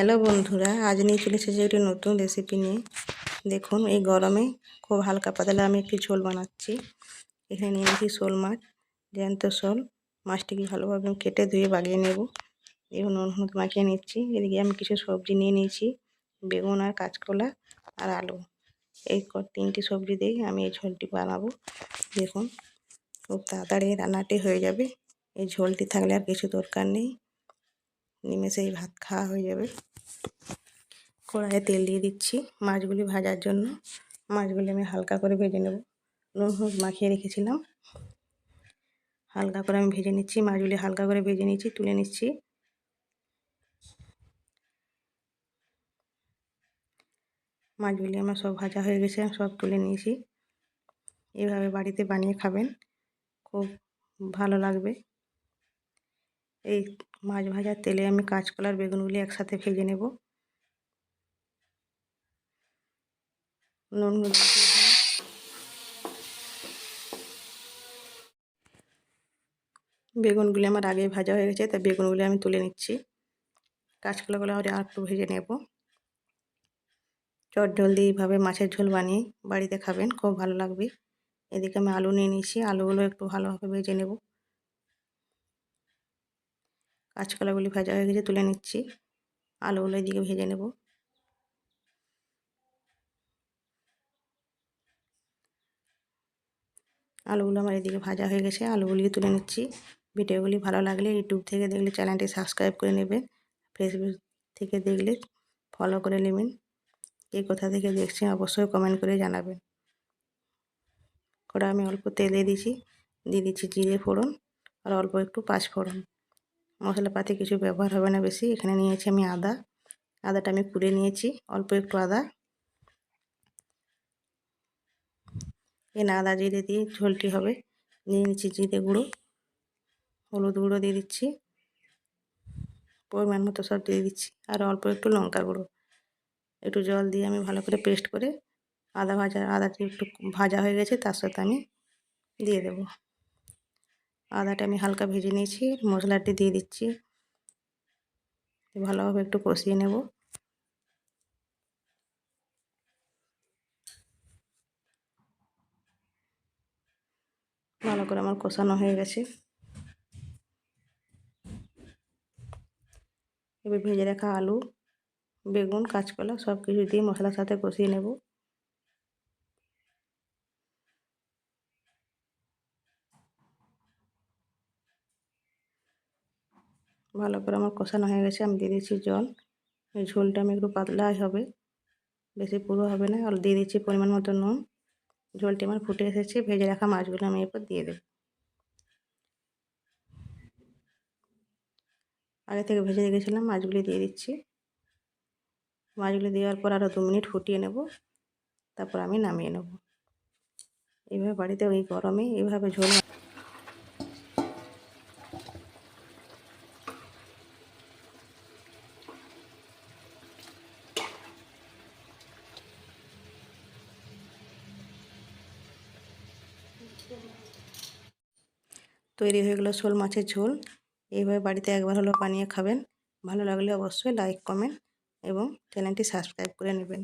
Hello বন্ধুরা, আজ নিয়ে চলে এসেছি একটি নতুন রেসিপি নিয়ে। দেখুন, এই গরমে খুব হালকা পাতলা আমি একটি ঝোল বানাচ্ছি। এখানে নিয়ে নিয়েছি শোল মাছ, জ্যান্ত শোল। মাছটিকে ভালোভাবে কেটে ধুয়ে বাগিয়ে নেব। এবং নুন হলুদ মাখিয়ে নিচ্ছি। এদিকে আমি কিছু সবজি নিয়ে নিয়েছি, বেগুন আর কাঁচকলা আর আলু। এই তিনটি সবজি দিয়ে আমি এই ঝোলটি বানাবো। দেখুন, খুব তাড়াতাড়ি রান্নাটি হয়ে যাবে। এই ঝোলটি থাকলে আর কিছু দরকার নেই। নিমেষে এই ভাত খাওয়া হয়ে যাবে। কড়াইয়ে তেল দিয়ে দিচ্ছি মাছগুলি ভাজার জন্য। মাছগুলি আমি হালকা করে ভেজে নেব। নুন, হলুদ মাখিয়ে রেখেছিলাম। হালকা করে আমি ভেজে নিচ্ছি। মাছগুলি হালকা করে ভেজে নিচ্ছি, তুলে নিচ্ছি। মাছগুলি আমার সব ভাজা হয়ে গেছে সব তুলে নিয়েছি। এভাবে বাড়িতে বানিয়ে খাবেন। খুব ভালো লাগবে। এই মাছ ভাজার তেলে আমি কাঁচকলার বেগুনগুলি একসাথে ভেজে নেব। নুন বেগুনগুলি আমার আগে ভাজা হয়ে গেছে, তাই বেগুনগুলি আমি তুলে নিচ্ছি। কাঁচকলাগুলো আর একটু ভেজে নেব। চট জলদি এইভাবে মাছের ঝোল বানিয়ে বাড়িতে খাবেন, খুব ভালো লাগবে। এদিকে আমি আলু নিয়ে নিয়েছি, আলুগুলো একটু ভালোভাবে ভেজে নেব। কাঁচকলাগুলি ভাজা হয়ে গেছে, তুলে নিচ্ছি। আলুগুলো এদিকে ভেজে নেব। আলুগুলো আমার এদিকে ভাজা হয়ে গেছে আলুগুলি তুলে নিচ্ছি। ভিডিওগুলি ভালো লাগলে ইউটিউব থেকে দেখলে চ্যানেলটি সাবস্ক্রাইব করে নেবেন। ফেসবুক থেকে দেখলে ফলো করে নেবেন। কে কোথা থেকে দেখছেন অবশ্যই কমেন্ট করে জানাবেন। কড়া আমি অল্প তেল দিয়ে দিয়েছি। দিয়ে দিচ্ছি জিরে ফোড়ন আর অল্প একটু পাঁচ ফোড়ন। মশলাপাতি কিছু ব্যবহার হবে না বেশি। এখানে নিয়েছি আমি আদা। আদাটা আমি কুড়ে নিয়েছি, অল্প একটু আদা। এখানে আদা জিরে দিয়ে ঝোলটি হবে। নিয়ে নিচ্ছি জিরে গুঁড়ো, হলুদ গুঁড়ো দিয়ে দিচ্ছি। পরিমাণ মতো সব দিয়ে দিচ্ছি। আর অল্প একটু লঙ্কা গুঁড়ো। একটু জল দিয়ে আমি ভালো করে পেস্ট করে আদা ভাজা, আদাটি একটু ভাজা হয়ে গেছে, তার সাথে আমি দিয়ে দেব। আদাটা আমি হালকা ভেজে নিয়েছি, মশলাটি দিয়ে দিচ্ছি। ভালোভাবে একটু কষিয়ে নেব। ভালো করে আমার কষানো হয়ে গেছে। এবার ভেজে রাখা আলু, বেগুন, কাঁচকলা সব কিছু দিয়ে মশলার সাথে কষিয়ে নেব। ভালো করে আমার কষানো হয়ে গেছে, আমি দিয়ে দিচ্ছি জল। এই ঝোলটা আমি একটু পাতলাই হবে, বেশি পুরো হবে না, আর দিয়ে দিচ্ছি পরিমাণ মতো নুন। ঝোলটি আমার ফুটে এসেছে, ভেজে রাখা মাছগুলো আমি এরপর দিয়ে দেব। আগে থেকে ভেজে রেখেছিলাম, মাছগুলি দিয়ে দিচ্ছি। মাছগুলি দেওয়ার পর আরও দু মিনিট ফুটিয়ে নেব, তারপর আমি নামিয়ে নেব। এইভাবে বাড়িতে ওই গরমে এইভাবে ঝোল তৈরি হয়ে গেলো শোল মাছের ঝোল। এইভাবে বাড়িতে একবার হলো বানিয়ে খাবেন। ভালো লাগলে অবশ্যই লাইক কমেন্ট এবং চ্যানেলটি সাবস্ক্রাইব করে নেবেন।